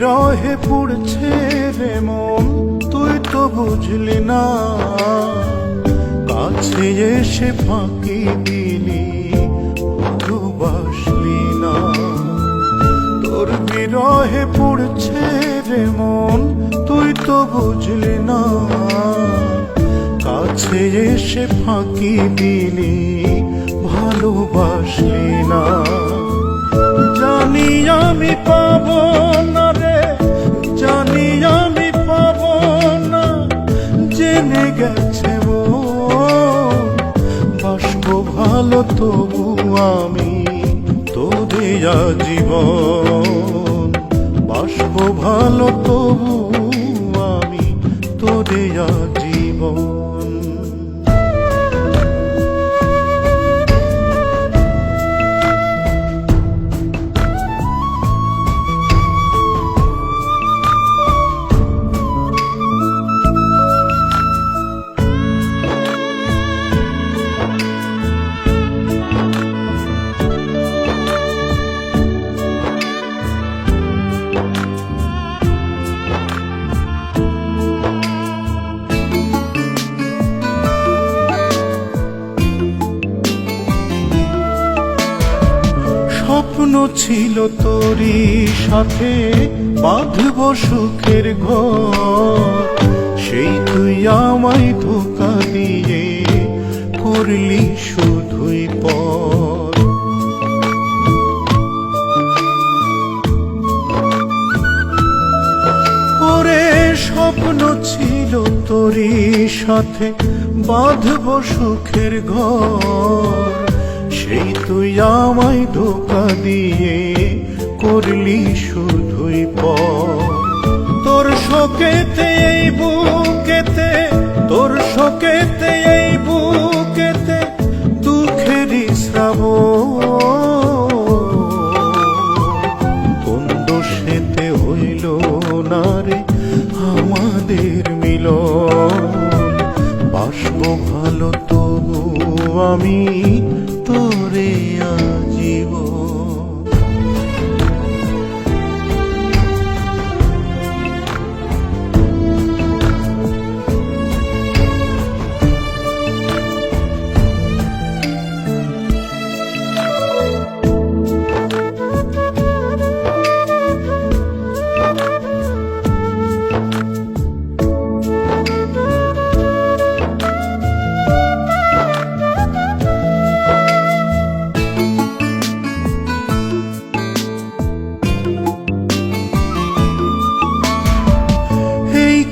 রহে পড়ছে রে মন, তুই তো বুঝলি না। কাছে এসে ফাঁকি দিলি ভালোবাসলি না। তোর বিরহে পড়ছে রে মন, তুই তো বুঝলি না। কাছে এসে ফাঁকি দিলি, ভালোবাসলি না। জানি আমি পাবো ভালো তবু আমি তোরে জীবন বাসব ভালো তবু আমি তোরে জীবন স্বপ্ন ছিল তোরই সাথে, বাঁধব সুখের ঘর। সেই তুই আমায় ধোকা দিয়ে করলি শুধুই ওরে স্বপ্ন ছিল তোরই সাথে, বাঁধব সুখের ঘর। সেই তুই আমায় ধোকা দিয়ে করলি শুধুই পর তোর শোকেতে এই বুকেতে, তোর শোকেতে এই বুকেতে কোন দোষেতে হইল না রে আমাদের মিলন। ভালো তবু আমি তোরে আজীবন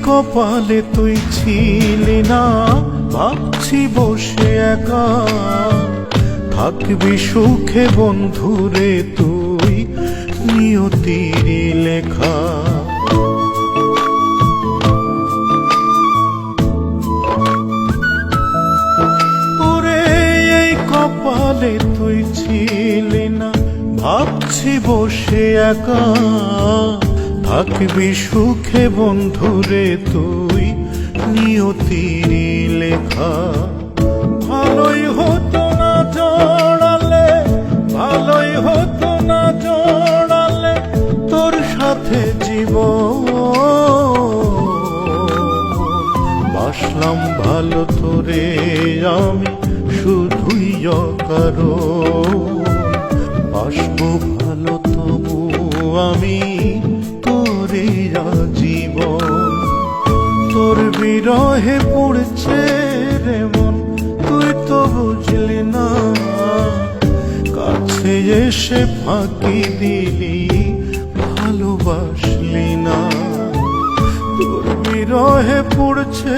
কপালে তুই ছিলি না, ভাবছি বসে একা। থাকবি সুখে বন্ধুরে তুই নিয়তির লেখা। কপালে তুই ছিলি না, ভাবছি বসে একা। থাকবি সুখে বন্ধুরে তুই নিয়তির লেখা। ভালোই হতো না জড়ালে, ভালোই হতো না জড়ালে তোর সাথে জীব বাসলাম ভালো তোরে, আমি শুধুই কারও বিরহে পড়ছে রে মন, তুই তো বুঝলি না। কাছে এসে ফাঁকি দিলি, ভালোবাসলি না। তোর বিরহে পড়ছে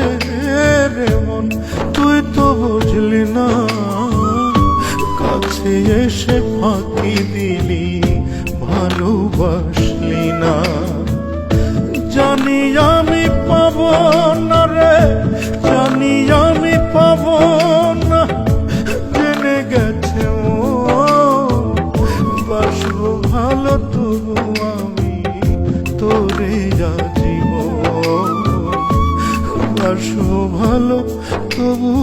রে মন, তুই তো বুঝলি না। কাছে এসে ফাঁকি দিলি, ভালোবাসলি না। জানি আমি পাব না রে, জানি আমি পাব না। জেনে গেছে ও, বাসব ভালো, তবু আমি তোরে যা জীবন বাসব ভালো, তবু